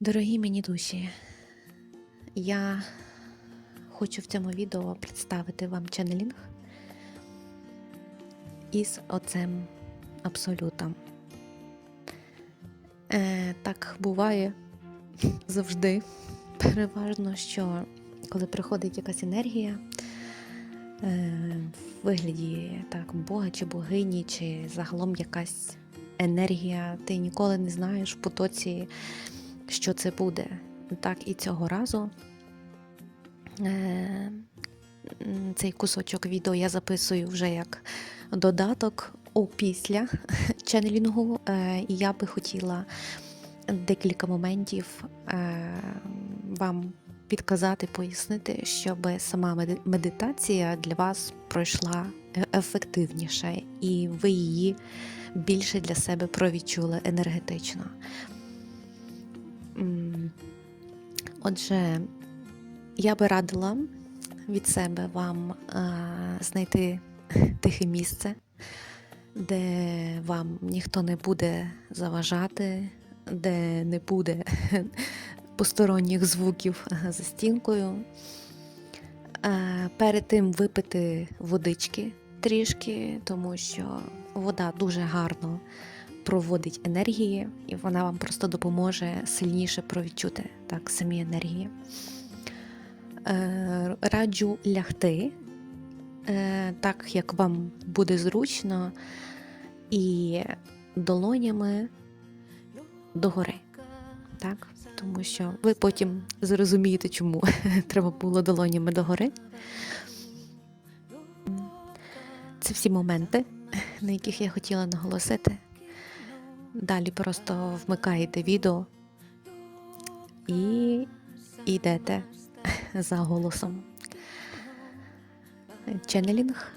Дорогі мені душі, я хочу в цьому відео представити вам ченнелінг із оцем абсолютом. Е, так буває завжди. Переважно, що коли приходить якась енергія е, в вигляді так, Бога чи богині, чи загалом якась енергія, ти ніколи не знаєш в потоці що це буде. Так і цього разу е, цей кусочок відео я записую вже як додаток опісля ченнелінгу. Е, і я би хотіла декілька моментів е, вам підказати, пояснити, щоб сама меди- медитація для вас пройшла ефективніше, і ви її більше для себе провідчули енергетично. Отже, я би радила від себе вам а, знайти тихе місце, де вам ніхто не буде заважати, де не буде посторонніх звуків за стінкою. Е, Перед тим випити водички трішки, тому що вода дуже гарно проводить енергії, і вона вам просто допоможе сильніше провідчути так, самі енергії. Е, раджу лягти, е, так як вам буде зручно, і долонями догори. Так? Тому що ви потім зрозумієте, чому треба було долонями догори. Це всі моменти, на яких я хотіла наголосити. Далі просто вмикаєте відео і йдете за голосом. Ченнелінг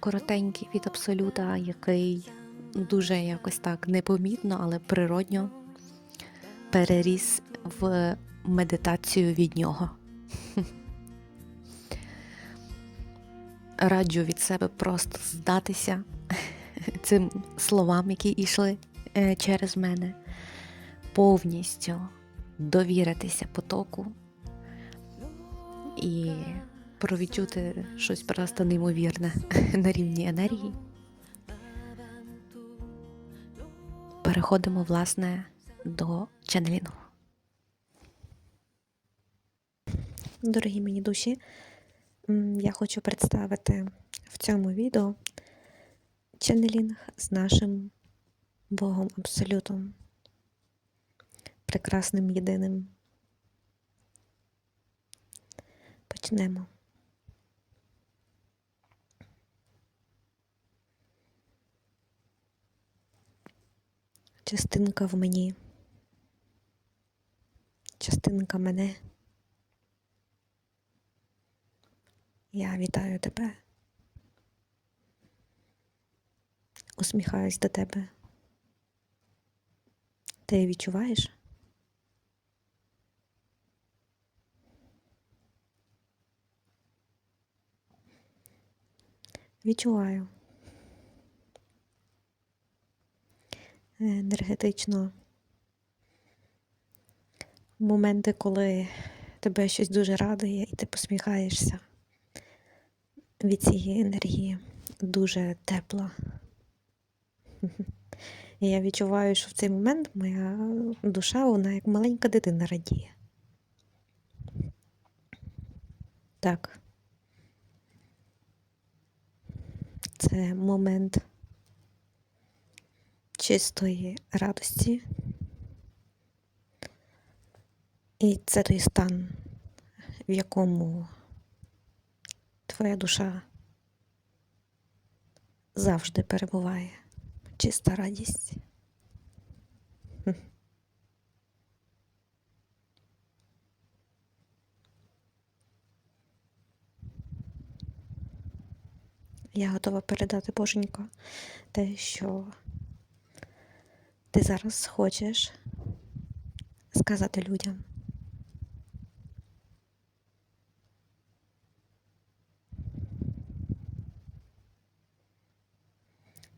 коротенький від абсолюта, який дуже якось так непомітно, але природньо переріс в медитацію від нього. Раджу від себе просто здатися цим словам, які йшли через мене, повністю довіритися потоку і провідчути щось просто неймовірне на рівні енергії. Переходимо, власне, до ченнелінгу. Дорогі мені душі, я хочу представити в цьому відео ченнелінг з нашим Богом Абсолютом, прекрасним єдиним. Почнемо. Частинка в мені, частинка мене. Я вітаю тебе. Усміхаюсь до тебе. Ти відчуваєш? Відчуваю. Енергетично. Моменти, коли тебе щось дуже радує і ти посміхаєшся від цієї енергії. Дуже тепла. І я відчуваю, що в цей момент моя душа, вона як маленька дитина радіє. Так. Це момент чистої радості. І це той стан, в якому твоя душа завжди перебуває. Чиста радість. Я готова передати Боженько те, що ти зараз хочеш сказати людям.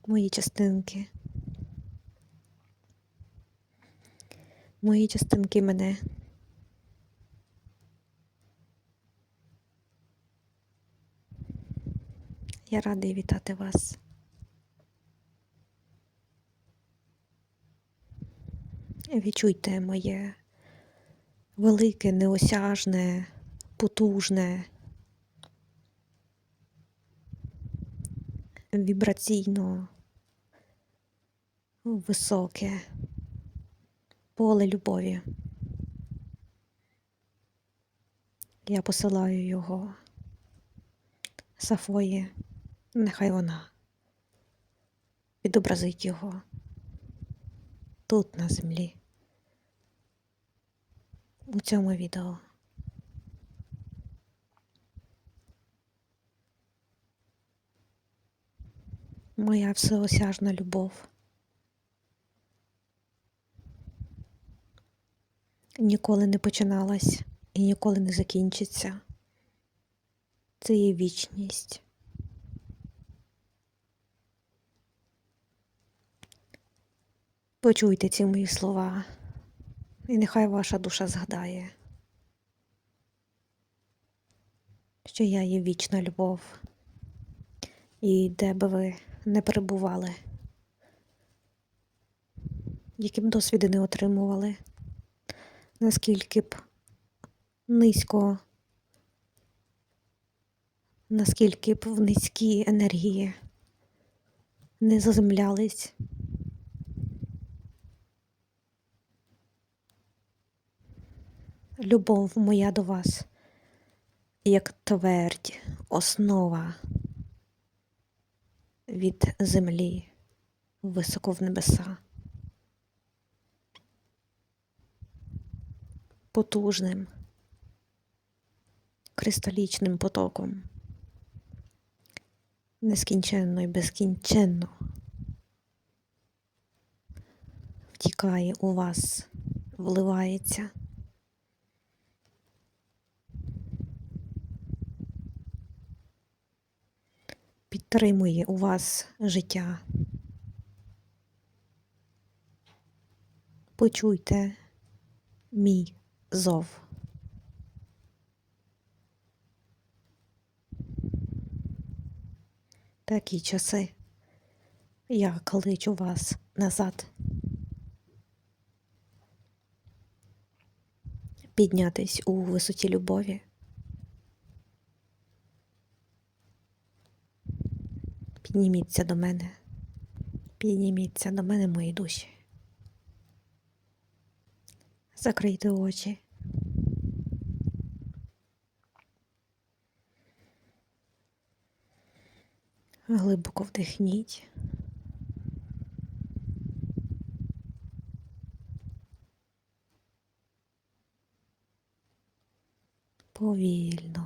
Мої частинки, мої частинки мене. Я радий вітати вас. Відчуйте моє велике, неосяжне, потужне, вібраційно високе поле любові. Я посилаю його Сафої, нехай вона відобразить його тут, на землі, у цьому відео. Моя всеосяжна любов. Ніколи не починалась і ніколи не закінчиться. Це є вічність. Почуйте ці мої слова, і нехай ваша душа згадає, що я є вічна любов, і де би ви не перебували, які б досвіди не отримували, наскільки б низько, наскільки б в низькій енергії не заземлялись. Любов моя до вас, як твердь, основа від землі високо в небеса, потужним, кристалічним потоком, нескінченно і безкінченно втікає у вас, вливається. підтримує у вас життя. Почуйте мій зов. Такі часи я кличу вас назад. Піднятись у висоті любові. Підніміться до мене, підніміться до мене, мої душі. Закрийте очі. Глибоко вдихніть. Повільно.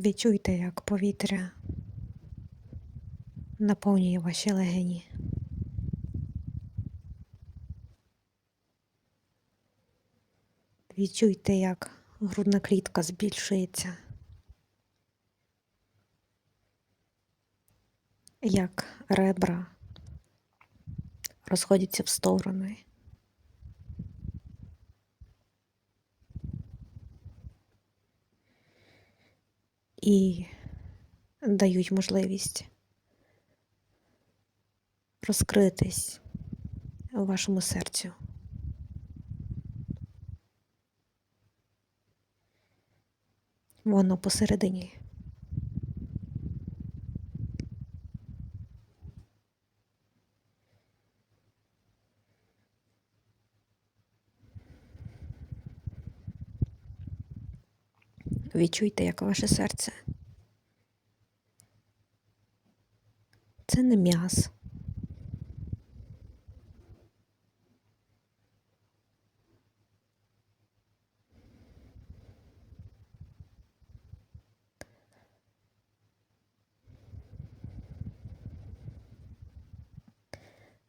Відчуйте, як повітря наповнює ваші легені. Відчуйте, як грудна клітка збільшується, як ребра розходяться в сторони. І дають можливість розкритись у вашому серцю. Воно посередині. Відчуйте, як ваше серце. Це не м'яс.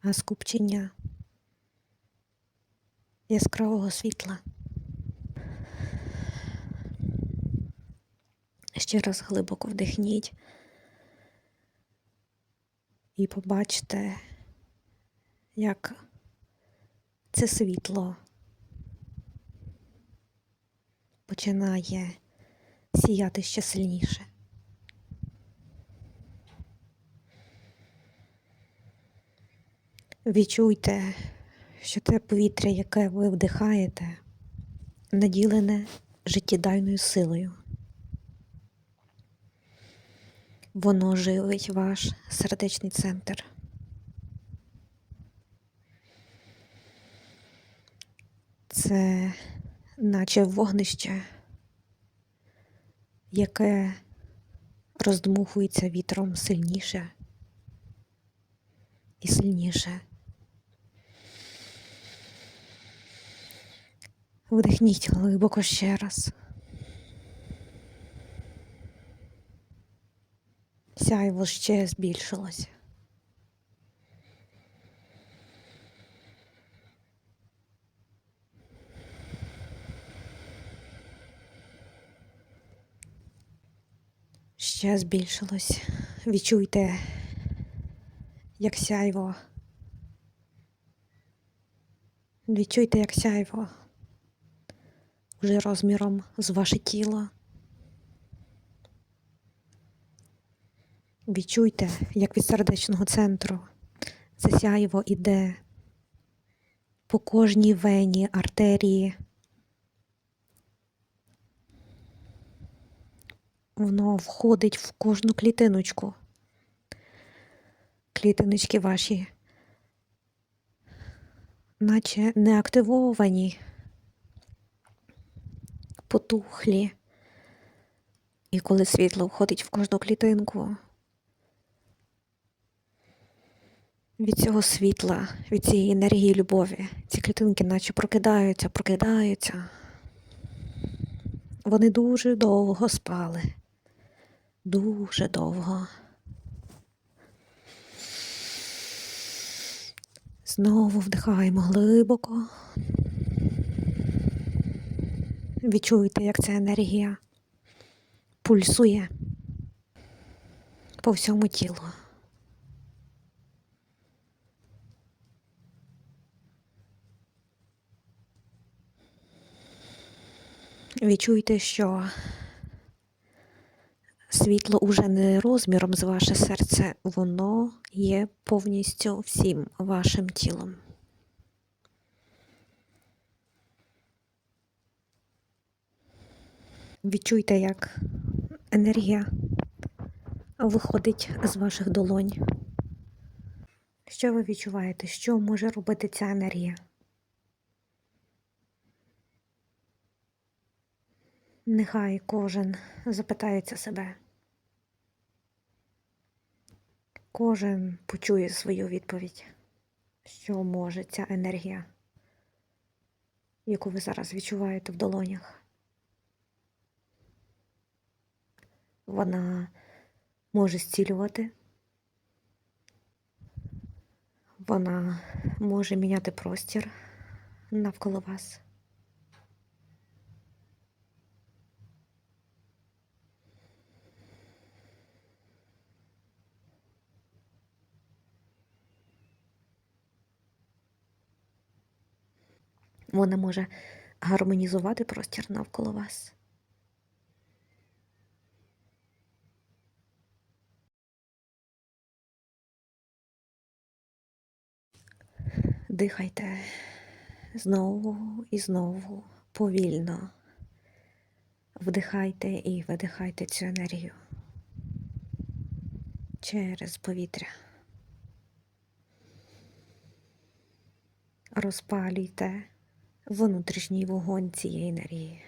А скупчення яскравого світла. Ще раз глибоко вдихніть і побачите, як це світло починає сіяти ще сильніше. Відчуйте, що те повітря, яке ви вдихаєте, наділене життєдайною силою. Воно живить ваш сердечний центр. Це наче вогнище, яке роздмухується вітром сильніше і сильніше. Вдихніть глибоко ще раз. Сяйво ще збільшилося. Ще збільшилось. Відчуйте, як сяйво. Відчуйте, як сяйво вже розміром з ваше тіло. Відчуйте, як від сердечного центру це сяйво іде по кожній вені, артерії. Воно входить в кожну клітиночку. Клітиночки ваші, наче не активовані, потухлі. І коли світло входить в кожну клітинку, від цього світла, від цієї енергії любові, ці клітинки наче прокидаються, прокидаються. Вони дуже довго спали. Дуже довго. Знову вдихаємо глибоко. Відчуєте, як ця енергія пульсує по всьому тілу. Відчуйте, що світло уже не розміром з ваше серце, воно є повністю всім вашим тілом. Відчуйте, як енергія виходить з ваших долонь. Що ви відчуваєте? Що може робити ця енергія? Нехай кожен запитається себе. Кожен почує свою відповідь, що може ця енергія, яку ви зараз відчуваєте в долонях. Вона може зцілювати, вона може міняти простір навколо вас. Вона може гармонізувати простір навколо вас. Дихайте знову і знову повільно. Вдихайте і видихайте цю енергію через повітря. Розпалюйте внутрішній вогонь цієї енергії.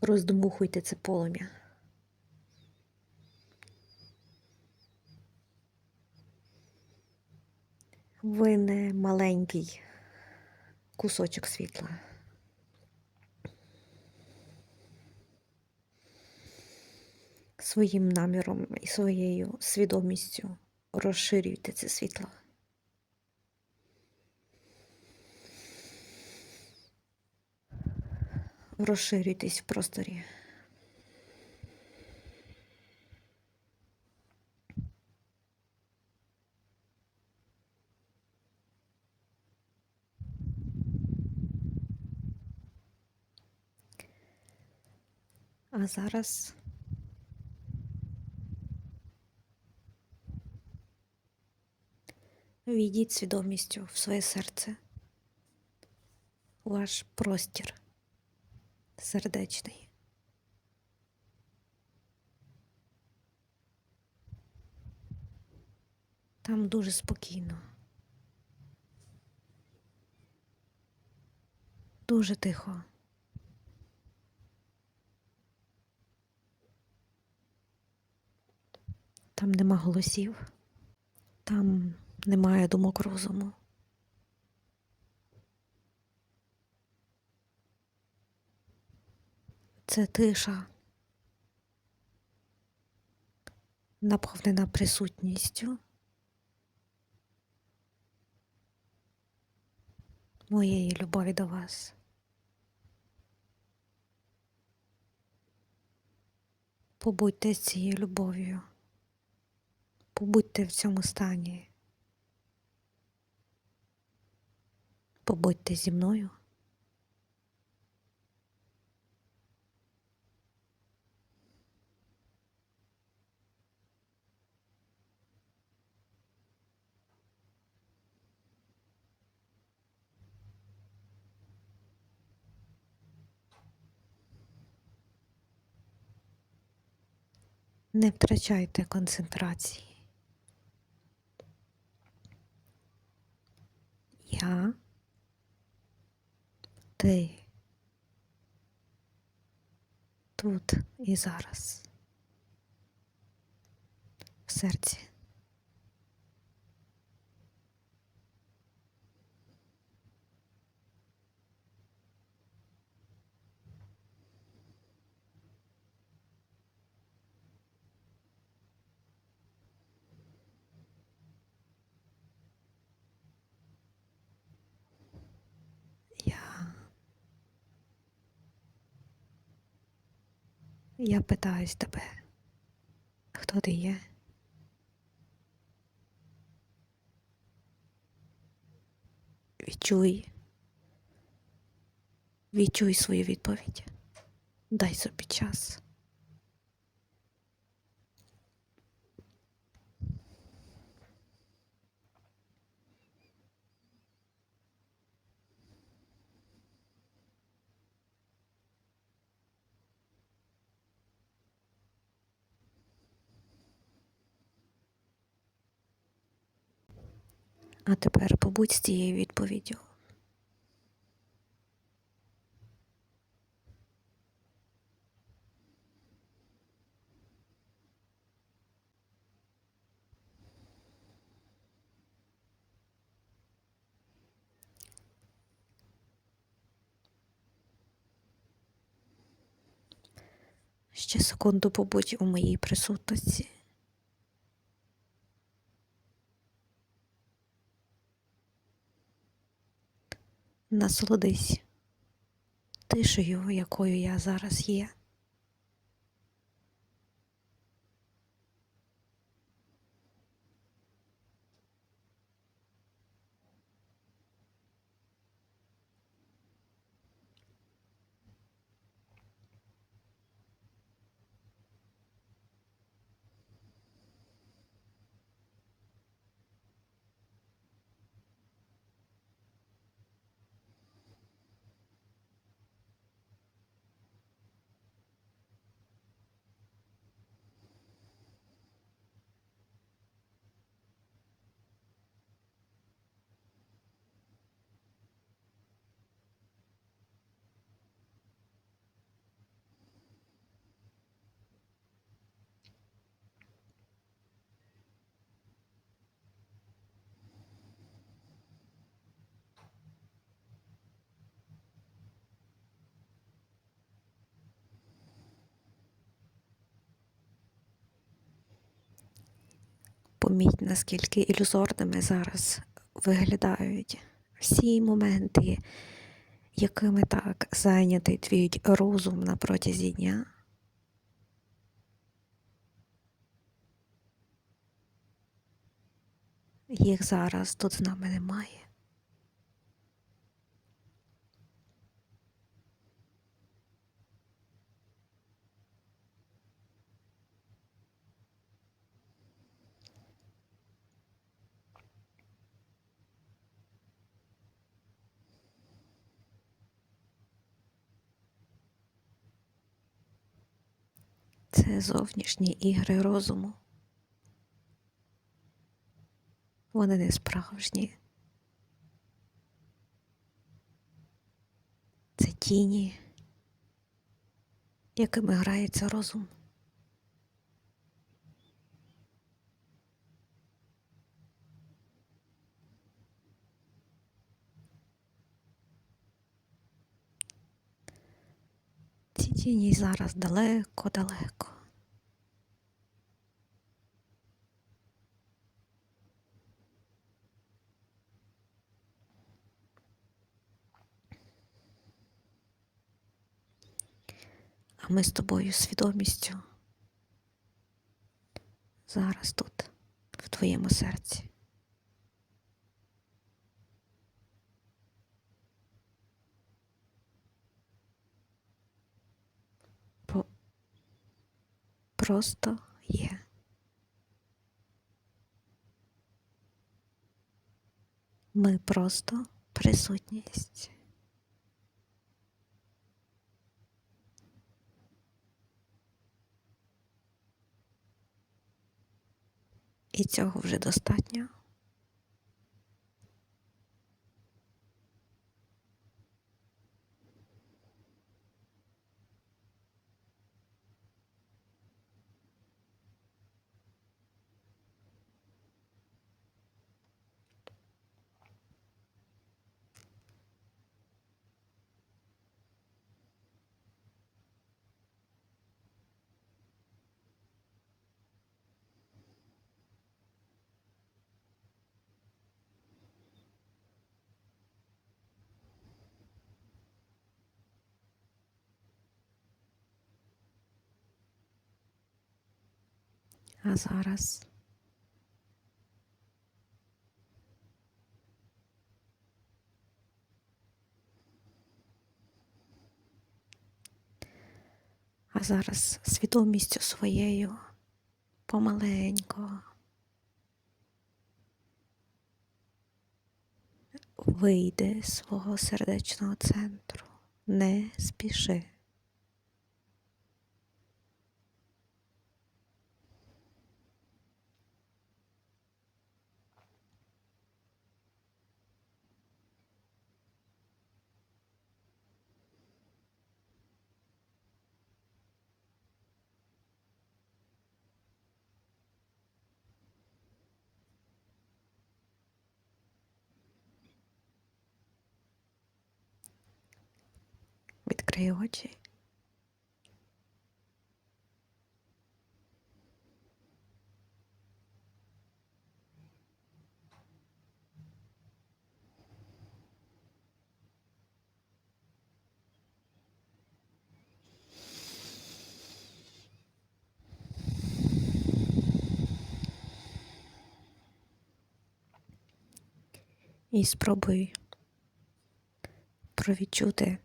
Роздмухуйте це полум'я. Ви не маленький кусочок світла. Своїм наміром і своєю свідомістю розширюйте це світло. розширюйтесь в просторі. А зараз війдіть свідомістю в своє серце, у ваш простір сердечний. Там дуже спокійно. Дуже тихо. Там нема голосів, там немає думок розуму. Це тиша, наповнена присутністю моєї любові до вас. Побудьте з цією любов'ю. Побудьте в цьому стані. Побудьте зі мною. Не втрачайте концентрації. Я, ти тут і зараз. В серці. Я. Я питаюсь тебе, хто ти є? Відчуй. Відчуй свою відповідь. Дай собі час. А тепер побудь з цією відповіддю. Ще секунду побудь у моїй присутності. Насолодись тишею, якою я зараз є. Поміть, наскільки ілюзорними зараз виглядають всі моменти, якими так зайнятий твій розум на протязі дня. Їх зараз тут з нами немає. Це зовнішні ігри розуму. Вони не справжні. Це тіні, якими грається розум. Ці тіні зараз далеко-далеко. Ми з тобою свідомістю зараз тут, в твоєму серці. По- Просто є. Ми просто присутність. І цього вже достатньо. А зараз? А зараз свідомістю своєю помаленько. Вийди з свого сердечного центру, не спіши. Відкрий очі. І спробуй провідчути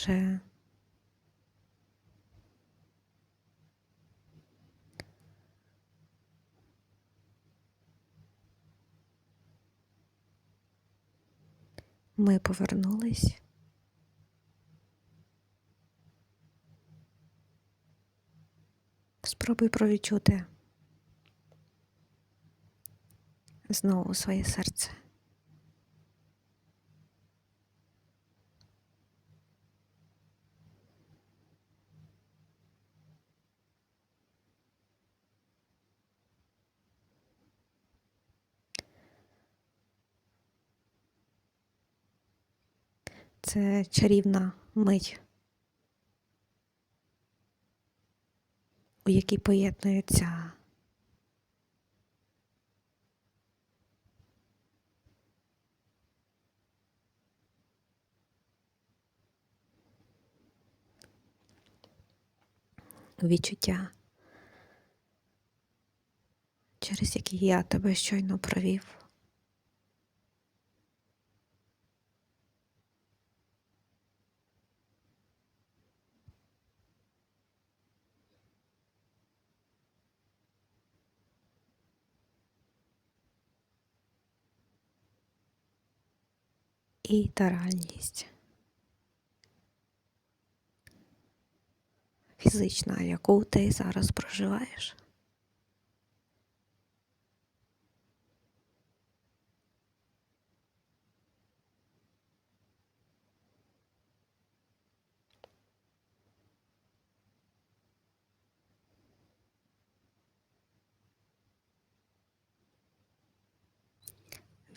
уже ми повернулись. Спробуй провідчути знову своє серце. Це чарівна мить, у якій поєднуються відчуття, через які я тебе щойно провів. І та реальність. Фізична, яку ти зараз проживаєш.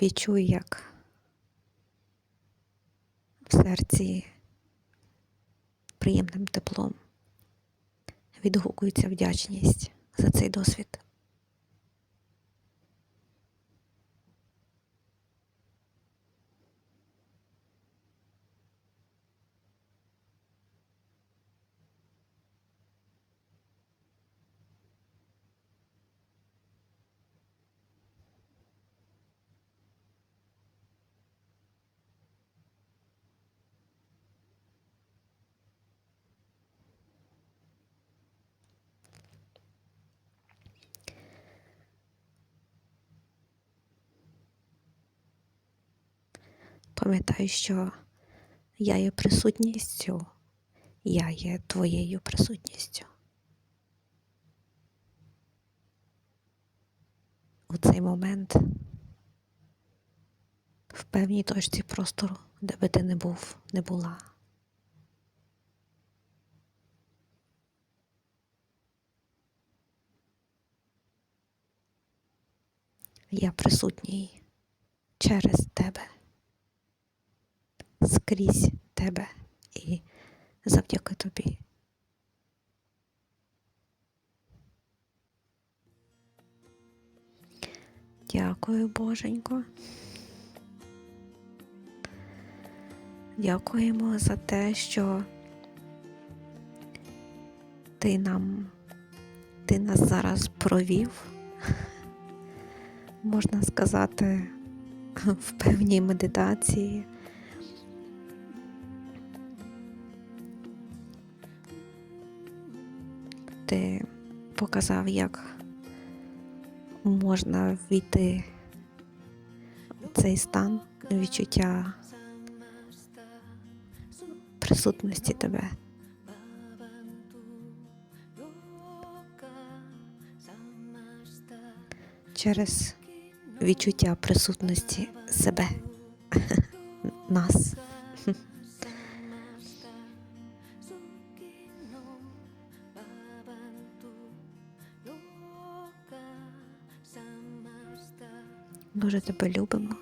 Відчуй, як серці приємним теплом відгукується вдячність за цей досвід. Пам'ятай, що я є присутністю, я є твоєю присутністю. У цей момент в певній точці простору, де би ти не був, не була. Я присутній через тебе скрізь тебе і завдяки тобі. Дякую, Боженько. Дякуємо за те, що ти нам, ти нас зараз провів, можна сказати, в певній медитації. Ти показав, як можна війти в цей стан відчуття присутності тебе. Через відчуття присутності себе, нас. Дуже тебе любимо.